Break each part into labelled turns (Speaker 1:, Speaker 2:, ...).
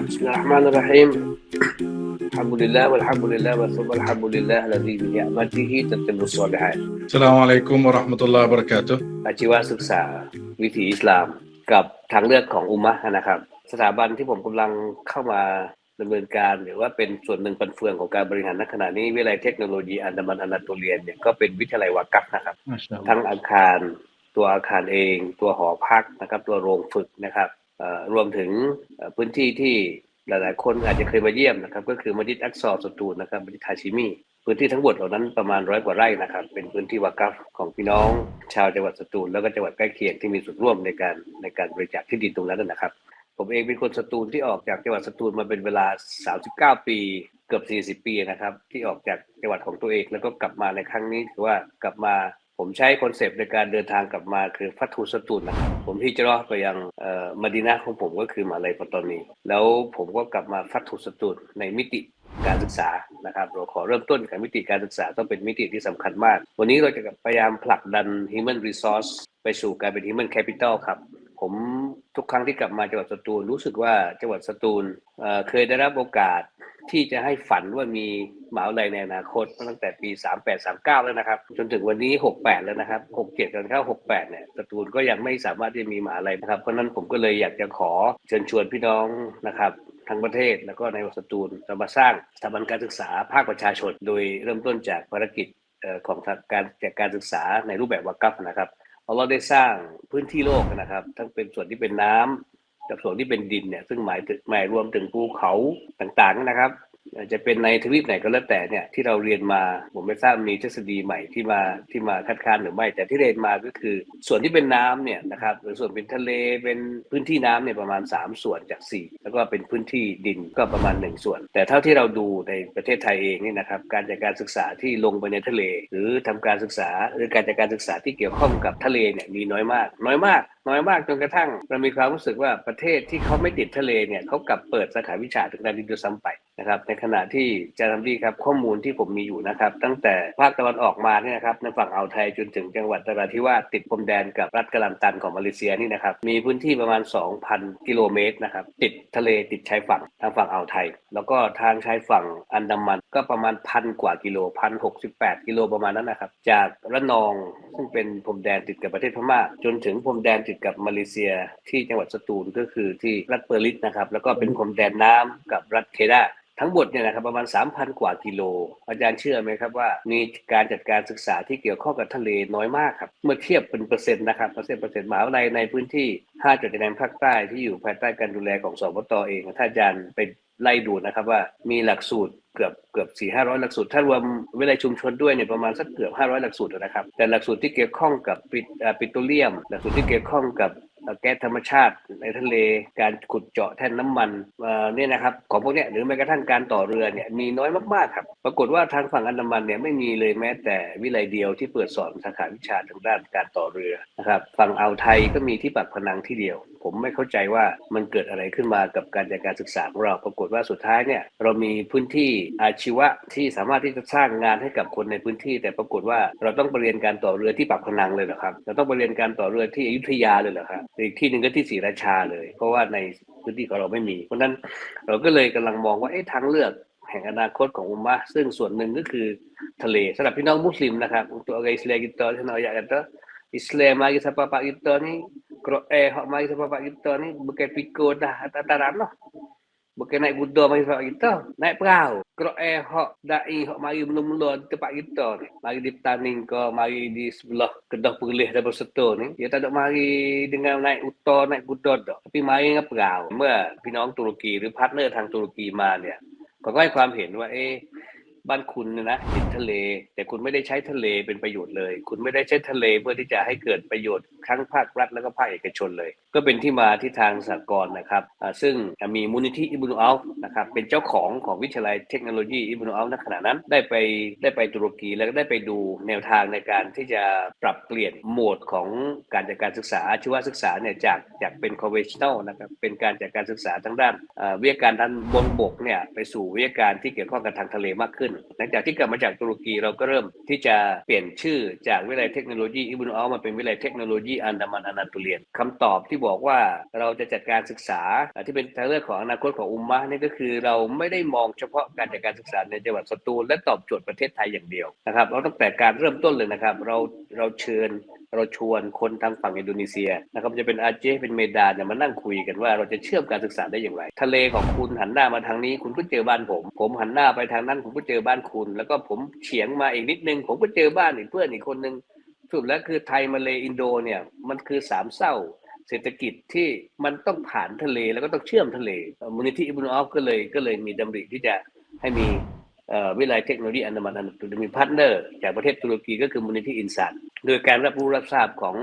Speaker 1: Bismillahirrahmanirrahim. Alhamdulillah walhamdulillah wa thumma alhamdulillah alladhi bi ni'matihi tatimmu shalihat.
Speaker 2: สลามอะลัยกุมวะเราะห์มะตุลลอฮ์วะบะเราะกาตุฮ์
Speaker 1: อาชีวศึกษาวิถีอิสลามกับทางเลือกของอุมมะห์นะครับ สถาบันที่ผมกำลังเข้ามาดำเนินการหรือว่าเป็นส่วนหนึ่งปันเฟืองของการบริหารณขณะนี้วิทยาลัยเทคโนโลยีอันดามันอนาโตเลียนเนี่ยก็เป็นวิทยาลัยวากัฟนะครับ
Speaker 2: มาชาอัลลอฮ์
Speaker 1: ทั้งอาคารตัวอาคารเอง ตัวหอพักนะครับ ตัวโรงฝึกนะครับเอ่อ รวมถึงพื้นที่ที่หลายๆ คนอาจจะเคยมาเยี่ยมนะครับ ก็คือมัสยิดอักซอสตูลนะครับมัสยิดฮาชิมีพื้นที่ทั้งหมดเหล่านั้นประมาณร้อยกว่าไร่นะครับ เป็นพื้นที่วากัฟของพี่น้อง ชาวจังหวัดสตูลแล้วก็จังหวัดใกล้เคียงที่มีส่วนร่วมในการในการบริจาคที่ดินตรงนั้นนะครับ ผมเองเป็นคนสตูลที่ออกจากจังหวัดสตูลมาเป็นเวลา 39 ปีเกือบ 40 ปีนะครับ ที่ออกจากจังหวัดของตัวเองแล้วก็กลับมาในครั้งนี้ถือว่ากลับมา ผมใช้คอนเซปต์ในการเดินทางกลับมาคือฟัตทูสตูลนะครับผมที่จะรอดไปยังเอ่อมดินาของผมก็คือมาเลยปัตตานีแล้วผมก็กลับมาฟัตทูสตูลในมิติการศึกษานะครับเราขอเริ่มต้นกับมิติการศึกษาต้องเป็นมิติที่สำคัญมาก วันนี้เราจะพยายามผลักดัน human resource ไปสู่การเป็น human capital ครับ ผมทุกครั้งที่กลับมาจังหวัดสตูลรู้สึกว่าจังหวัดสตูลเเคยได้รับโอกาส ที่จะให้ฝันว่ามีหมหาวิทยาลัยในอนาคตตั้งแต่ปี 38 39 แล้วนะครับ จนถึงวันนี้ 68 แล้วนะครับ 67 กันเข้า 68 เนี่ยสตูลก็ยังไม่สามารถที่จะมีหมหาวิทยาลัยนะครับ เพราะนั้นผมก็เลยอยากจะขอเชิญชวนพี่น้องนะครับทั้งประเทศแล้วก็ในสตูลจะมาสร้างสถาบันการศึกษาภาคประชาชน โดยเริ่มต้นจากภารกิจของการจากการศึกษาในรูปแบบวากัฟนะครับเราได้สร้างพื้นที่โลกนะครับ ทั้งเป็นส่วนที่เป็นน้ำ กับส่วนที่เป็นดินเนี่ย ซึ่งหมายถึงหมายรวมถึงภูเขาต่างๆนะครับ อ่อจะเป็นในทวีปไหนก็แล้วแต่เนี่ยที่เราเรียนมาผมไม่ทราบมีทฤษฎีใหม่ที่มาที่มาคัดค้านหรือไม่ แต่ที่เรียนมาก็คือ ส่วนที่เป็นน้ำเนี่ยนะครับหรือส่วนเป็นทะเลเป็นพื้นที่น้ำเนี่ยประมาณ 3 ส่วนจาก 4 แล้วก็เป็นพื้นที่ดินก็ประมาณ 1 ส่วน แต่เท่าที่เราดูในประเทศไทยเองนี่นะครับการจัดการศึกษาที่ลงไปในทะเล หรือทำการศึกษาหรือการจัดการศึกษาที่เกี่ยวข้องกับทะเลเนี่ยมีน้อยมาก น้อยมากน้อยมากจนกระทั่งเรามีความรู้สึกว่าประเทศที่เขาไม่ติดทะเลเนี่ยเขากลับเปิดสาขาวิชาถึงด้านนี้ด้วยซ้ำไป นะครับในขณะที่จะทำดีครับข้อมูลที่ผมมีอยู่นะครับ ตั้งแต่ภาคตะวันออกมาเนี่ยนะครับในฝั่งอ่าวไทยจนถึงจังหวัดนราธิวาสติดพรมแดนกับรัฐกะลันตันของมาเลเซียนี่นะครับมีพื้นที่ประมาณ 2,000 กิโลเมตรนะครับติดทะเลติดชายฝั่งทางฝั่งอ่าวไทย แล้วก็ทางชายฝั่งอันดามันก็ประมาณพันกว่ากิโลพันหกสิบแปดกิโลประมาณนั้นนะครับจากระนองซึ่งเป็นพรมแดนติดกับประเทศพม่าจนถึงพรมแดนติดกับมาเลเซียที่จังหวัดสตูลก็คือที่รัฐเปอร์ลิสนะครับแล้วก็เป็นพรมแดนน้ำกับรัฐเคดา ทั้งหมดเนี่ยนะครับประมาณ 3,000 กว่ากิโล อาจารย์เชื่อไหมครับว่า มีการจัดการศึกษาที่เกี่ยวข้องกับทะเลน้อยมากครับเมื่อเทียบเป็นเปอร์เซ็นต์นะครับเปอร์เซ็นต์เปอร์เซ็นต์มหาวิทยาลัยในพื้นที่ 5 จังหวัดชายแดนภาคใต้ที่อยู่ภายใต้การดูแลของสบตเองถ้าอาจารย์ไปไล่ดูนะครับว่ามีหลักสูตรเกือบเกือบสี่ห้าร้อยหลักสูตรถ้ารวมวิทยาชุมชนด้วยเนี่ยประมาณสักเกือบห้าร้อยหลักสูตรนะครับ แต่หลักสูตรที่เกี่ยวข้องกับปิเอ่อปิโตรเลียม หลักสูตรที่เกี่ยวข้องกับ แก๊สธรรมชาติในทะเลการขุดเจาะแท่นน้ำมันเนี่ยนะครับของพวกเนี้ยหรือแม้กระทั่งการต่อเรือเนี่ยมีน้อยมากๆครับปรากฏว่าทางฝั่งอันดามันเนี่ยไม่มีเลยแม้แต่วิเลยเดียวที่เปิดสอนสาขาวิชาทางด้านการต่อเรือนะครับฝั่งอ่าวไทยก็มีที่ปากพนังที่เดียว ผมไม่เข้าใจว่ามันเกิดอะไรขึ้นมากับการจัดการศึกษาของเราปรากฏว่าสุดท้ายเนี่ยเรามีพื้นที่อาชีวะที่สามารถที่จะสร้างงานให้กับคนในพื้นที่ แต่ปรากฏว่าเราต้องไปเรียนการต่อเรือที่ปากพนังเลยเหรอครับเราต้องไปเรียนการต่อเรือที่อยุธยาเลยเหรอครับอีกที่หนึ่งก็ที่ศรีราชาเลย เพราะว่าในพื้นที่ของเราไม่มี เพราะนั้นเราก็เลยกำลังมองว่าเอ๊ะทางเลือกแห่งอนาคตของอุมมะซึ่งส่วนหนึ่งก็คือทะเลสำหรับพี่น้องมุสลิมนะครับ untuk orang Islam kita saya nak ayat kata Islam mari siapa pak kita ni Quran hak mari siapa pak kita ni bukan pikir dah atas tanah Bukan naik kuda mari tempat kita, naik perahu. Quran hak dai hak mari mula-mula di tempat kita ni. Mari di Petaning ke, mari di sebelah Kedah Perlis dan Bersetur ni. Dia tak ada mari dengan naik uta, naik kuda dak. Tapi mari dengan perahu. เมื่อพี่น้องตุรกีหรือพาร์ทเนอร์ทางตุรกีมาเนี่ยเขาก็ให้ความเห็นว่าเอ๊ะ บ้านคุณเนี่ยนะติดทะเล แต่คุณไม่ได้ใช้ทะเลเป็นประโยชน์เลย คุณไม่ได้ใช้ทะเลเพื่อที่จะให้เกิดประโยชน์ทั้งภาครัฐแล้วก็ภาคเอกชนเลย ก็เป็นที่มาที่ทางสากลนะครับซึ่งมีมูลนิธิอิบนุอัลนะครับเป็นเจ้าของของวิทยาลัยเทคโนโลยีอิบนุอัลในขณะนั้นได้ไปได้ไปตุรกีแล้วก็ได้ไปดูแนวทางในการที่จะปรับเปลี่ยนโหมดของการจัดการศึกษาอาชีวศึกษาเนี่ยจากจากเป็น conventional นะครับเป็นการจัดการศึกษาทางด้านวิทยาการทางบนบกเนี่ยไปสู่วิทยาการที่เกี่ยวข้องกับทางทะเลมากขึ้นหลังจากที่กลับมาจากตุรกีเราก็เริ่มที่จะเปลี่ยนชื่อจากวิทยาลัยเทคโนโลยีอิบนุอัลมาเป็นวิทยาลัยเทคโนโลยีอันดามันอานาตุเลียนคำตอบที่บอกว่าเราจะจัดการศึกษาที่เป็นทางเลือกของอนาคตของอุมมะนี่ก็คือเราไม่ได้มองเฉพาะการจัดการศึกษาในจังหวัดสตูลและตอบโจทย์ประเทศไทยอย่างเดียวนะครับเราตั้งแต่การเริ่มต้นเลยนะครับ เราเราเชิญ เราชวนคนทางฝั่งอินโดนีเซียนะครับจะเป็นอาเจเป็นเมดานเนี่ยมานั่งคุยกันว่าเราจะเชื่อมการศึกษาได้อย่างไร ทะเลของคุณหันหน้ามาทางนี้ คุณก็เจอบ้านผม ผมหันหน้าไปทางนั้นผมก็เจอบ้านคุณ แล้วก็ผมเฉียงมาอีกนิดนึง ผมก็เจอบ้านอีกเพื่อนอีกคนนึงสุดแล้วคือไทยมาเลอินโดเนี่ยมันคือสามเศร้าเศรษฐกิจที่มันต้องผ่านทะเลแล้วก็ต้องเชื่อมทะเลมูลนิธิอิบนุอัลก็เลยก็เลยมีดำริที่จะให้มี วิทยาลัยเทคโนโลยีอันดามันอันดามันมีพาร์ทเนอร์จากประเทศตุรกีก็คือมูลนิธิอินซันโดยการรับรู้รับทราบของ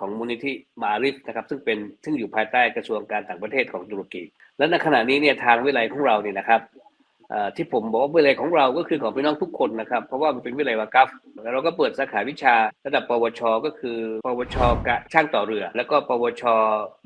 Speaker 1: ของมูลนิธิมาริฟนะครับซึ่งเป็นซึ่งอยู่ภายใต้กระทรวงการต่างประเทศของตุรกี และในขณะนี้เนี่ยทางวิทยาลัยของเราเนี่ยนะครับเอ่อ ที่ผมบอกว่าวิทยาลัยของเราก็คือของพี่น้องทุกคนนะครับ เพราะว่ามันเป็นวิทยาลัยวากัฟแล้วเราก็เปิดสาขาวิชาระดับ ปวช ก็คือ ปวชกะช่างต่อเรือ แล้วก็ปวช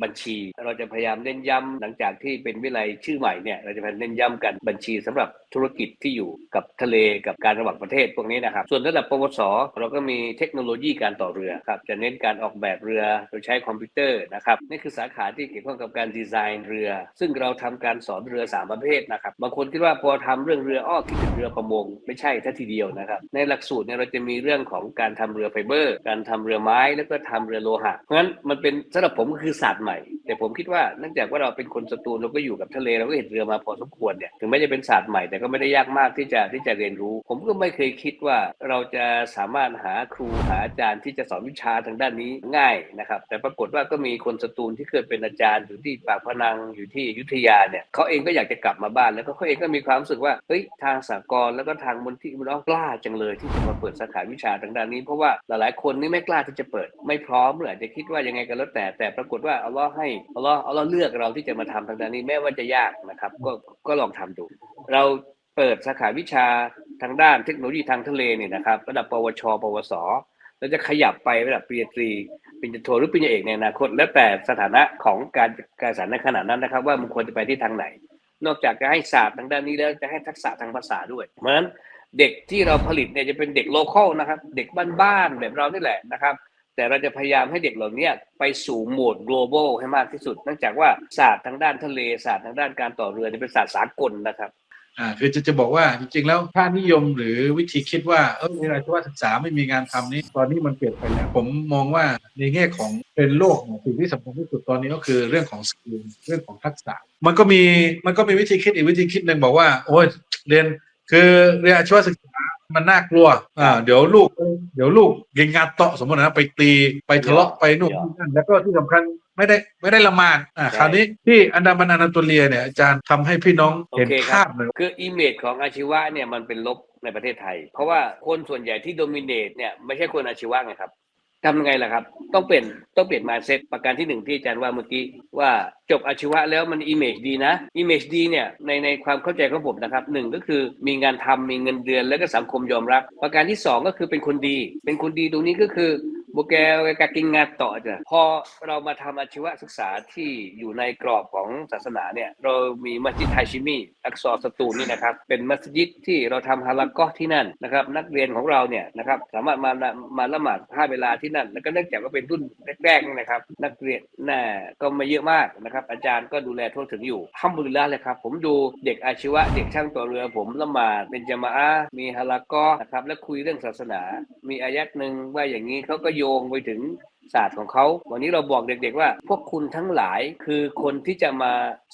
Speaker 1: บัญชี เราจะพยายามเน้นย้ำหลังจากที่เป็นวิทยาลัยชื่อใหม่เนี่ยเราจะพยายามเน้นย้ำกันบัญชีสำหรับธุรกิจที่อยู่กับทะเลกับการระหว่างประเทศพวกนี้นะครับ ส่วนระดับ ปวส เราก็มีเทคโนโลยีการต่อเรือครับจะเน้นการออกแบบเรือโดยใช้คอมพิวเตอร์นะครับนี่คือสาขาที่เกี่ยวข้องกับการดีไซน์เรือ ซึ่งเราทำการสอนเรือสามประเภทนะครับบางคนคิดว่าพอทำเรื่องเรืออ้อคิดถึงเรือประมง ไม่ใช่ทัทีเดียวนะครับ ในหลักสูตรเนี่ยเราจะมีเรื่องของการทำเรือไฟเบอร์ การทำเรือไม้แล้วก็ทำเรือโลหะเพราะฉะนั้นมันเป็นสำหรับผมก็คือศาสตร์ใหม่ แต่ผมคิดว่าเนื่องจากว่าเราเป็นคนสตูลเราก็อยู่กับทะเลเราก็เห็นเรือมาพอสมควรเนี่ยถึงแม้จะเป็นศาสตร์ใหม่แต่ก็ไม่ได้ยากมากที่จะที่จะเรียนรู้ ผมก็ไม่เคยคิดว่าเราจะสามารถหาครูหาอาจารย์ที่จะสอนวิชาทางด้านนี้ง่ายนะครับแต่ปรากฏว่าก็มีคนสตูลที่เคยเป็นอาจารย์อยู่ที่ปากพนังอยู่ที่ยุธยาเนี่ยเขาเองก็อยากจะกลับมาบ้าน แล้วก็เขาเองก็มีความรู้สึกว่าเฮ้ยทางสากลแล้วก็ทางมูลที่มันกล้าจังเลยที่จะมาเปิดสาขาวิชาทางด้านนี้ เพราะว่าหลายๆคนนี่ไม่กล้าที่จะเปิดไม่พร้อมหรืออาจจะคิดว่ายังไงก็แล้วแต่แต่ปรากฏว่าอัลลอให้อัลลอฮ์อัลลอฮ์เลือกเราที่จะมาทำทางด้านนี้แม้ว่าจะยากนะครับ ก็ก็ลองทำดู เราเปิดสาขาวิชาทางด้านเทคโนโลยีทางทะเลเนี่ยนะครับ ระดับปวช ปวสเราจะขยับไประดับปริญญาตรีปริญญาโทหรือปริญญาเอกในอนาคต แล้วแต่สถานะของการการศึกษาในขณะนั้นนะครับ ว่ามันควรจะไปที่ทางไหน นอกจากจะให้ศาสตร์ทางด้านนี้แล้วจะให้ทักษะทางภาษาด้วย เพราะฉะนั้นเด็กที่เราผลิตเนี่ยจะเป็นเด็กโลเคอลนะครับ เด็กบ้านๆแบบเรานี่แหละนะครับ แต่เราจะพยายามให้เด็กเหล่านี้ไปสู่โหมด global ให้มากที่สุดเนื่องจากว่าศาสตร์ทางด้านทะเลศาสตร์ทางด้านการต่อเรือเนี่เป็นศาสตร์สากลนะครับ
Speaker 2: อ่าคือจะจะบอกว่าจริง ๆ แล้วค่านิยมหรือวิธีคิดว่าเออเวลาที่ว่าศึกษาไม่มีงานทำนี่ตอนนี้มันเปลี่ยนไปแล้ว ผมมองว่าในแง่ของเป็นโลกสิ่งที่สำคัญที่สุดตอนนี้ก็คือเรื่องของสกิลเรื่องของทักษะ มันก็มีมันก็มีวิธีคิดอีกวิธีคิดหนึ่งบอกว่า โอ้ยเรียนคือเรียนอาชีวศึกษา มันน่ากลัว อ่า เดี๋ยวลูก เดี๋ยวลูกเก่งงานเตาะสมมตินะไปตีไปทะเลาะไปนู่นนี่นั่นแล้วก็ที่สำคัญไม่ได้ไม่ได้ละหมาดอ่า
Speaker 1: ใช่
Speaker 2: คราวนี้ที่อันดามันอานาโตเลียเนี่ยอาจารย์ทำให้พี่น้องเห็น
Speaker 1: โอเคค
Speaker 2: ภา
Speaker 1: รั
Speaker 2: พเลย
Speaker 1: คืออิมเมจของอาชีวะเนี่ยมันเป็นลบในประเทศไทย เพราะว่าคนส่วนใหญ่ที่โดมิเนตเนี่ยไม่ใช่คนอาชีวะไงครับ ทำยังไงล่ะครับ ต้องเปลี่ยนต้องเปลี่ยนมาเซตประการที่หนึ่งที่อาจารย์ว่าเมื่อกี้ว่าจบอาชีวะแล้วมันอิมเมจดีนะอิมเมจดีเนี่ยในในความเข้าใจของผมนะครับหนึ่งก็คือมีงานทำมีเงินเดือนแล้วก็สังคมยอมรับ ประการที่สองก็คือเป็นคนดี เป็นคนดีตรงนี้ก็คือ โบแกกากินงานต่อจ้ะพอเรามาทำอาชีวศึกษาที่อยู่ในกรอบของศาสนาเนี่ย เรามีมัสยิดไทชิมีอักซอร์สตูลนี่นะครับ เป็นมัสยิดที่เราทำฮาลาก็ที่นั่นนะครับ นักเรียนของเราเนี่ยนะครับสามารถมามามาละหมาดห้าเวลาที่นั่น แล้วก็เนื่องจากว่าเป็นรุ่นแรกๆนะครับ นักเรียนน่าก็ไม่เยอะมากนะครับ อาจารย์ก็ดูแลทั่วถึงอยู่ทำบุญละเลยครับ ผมดูเด็กอาชีวะเด็กช่างต่อเรือผมละหมาดเป็นจามะมีฮาลาก็นะครับแล้วคุยเรื่องศาสนา มีอายัดหนึ่งว่าอย่างนี้เขาก็โยงไปถึง ศาสตร์ของเขา วันนี้เราบอกเด็กๆว่า พวกคุณทั้งหลายคือคนที่จะมา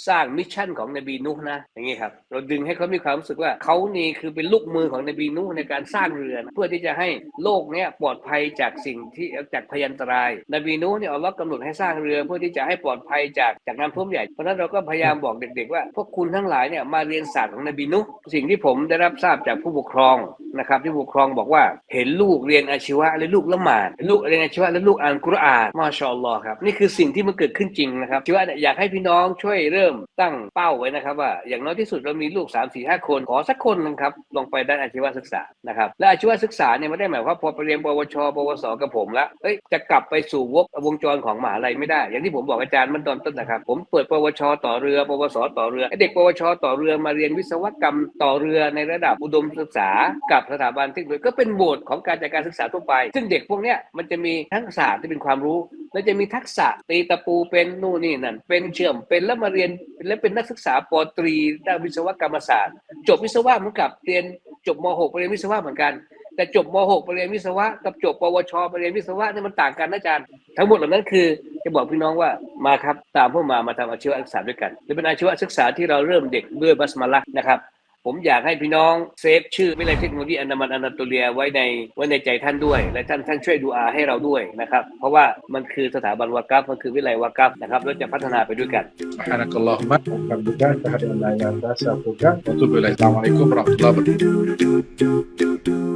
Speaker 1: สร้างมิชชั่นของนบีนุห์นะ อย่างนี้ครับ เราดึงให้เขามีความรู้สึกว่าเขานี่คือเป็นลูกมือของนบีนุห์ในการสร้างเรือน เพื่อที่จะให้โลกเนี้ยปลอดภัยจากสิ่งที่จากพยันตราย นบีนุห์เนี่ยอัลลอฮ์กำหนดให้สร้างเรือ เพื่อที่จะให้ปลอดภัยจากจากน้ำท่วมใหญ่ เพราะนั้นเราก็พยายามบอกเด็ก ๆ ว่า พวกคุณทั้งหลายเนี่ยมาเรียนศาสตร์ของนบีนุห์สิ่งที่ผมได้รับทราบจากผู้ปกครองนะครับที่ผู้ปกครองบอกว่าเห็นลูกเรียนอาชีวะและลูกละหมาดลูกเรียนอาชีวะและลูกอ่านกุรอานมาชาอัลลอฮ์ครับนี่คือสิ่งที่มันเกิดขึ้นจริงนะครับที่ว่าอยากให้พี่น้องช่วยเริ่มตั้งเป้าไว้นะครับว่าอย่างน้อยที่สุดเรามีลูก 3 4 5 คนขอสักคนหนึงครับลงไปด้านอาชีวศึกษานะครับและอาชีวศึกษาเนี่ยไม่ได้หมายความว่าพอไปเรียนปวชปวสกับผมแล้วเอ้ยจะกลับไปสู่วงวงจรของมหาลัยไม่ได้ อย่างที่ผมบอกอาจารย์มันตอนต้นนะครับ ผมเปิดปวชต่อเรือ ปวสต่อเรือเด็กปวชต่อเรือมาเรียนวิศวกรรมต่อเรือในระดับอุดมศึกษา กับสถาบันเทคโนโลยีก็เป็นโหมดของการจัดการศึกษาทั่วไป ซึ่งเด็กพวกเนี้ยมันจะมีทักษะที่เป็นความรู้ แล้วจะมีทักษะตีตะปูเป็นนู่นนี่นั่นเป็นเชื่อมเป็นแล้วมาเรียนแล้วเป็นนักศึกษาปตรีด้านวิศวกรรมศาสตร์ จบวิศวะเหมือนกับเรียนจบม .6 ไปเรียนวิศวะเหมือนกัน แต่จบม .6 ไปเรียนวิศวะกับจบปวชไปเรียนวิศวะนี่มันต่างกันนะอาจารย์ทั้งหมดเหล่านั้นคือจะบอกพี่น้องว่ามาครับตามพวกมามาทำอาชีวศึกษาด้วยกันจะเป็นอาชีวศึกษาที่เราเริ่มเด็กด้วยบัสมาละนะครับ ผมอยากให้พี่น้องเซฟชื่อวิทลัยเทคโนโลยีอันดามันอันตโตเลียไว้ในไว้ในใจท่านด้วย และท่านท่านช่วยดูอาให้เราด้วยนะครับ เพราะว่ามันคือสถาบันวากัฟมันคือวิทลัยวากัฟนะครับเราจะพัฒนาไปด้วยกัน
Speaker 2: ฮานักลอฮ์มะกับดุกันทหารอันไน์อันดาซาฟุกันตุบิลัยสามุลักุมรอฮ์ตุลลอฮ์บ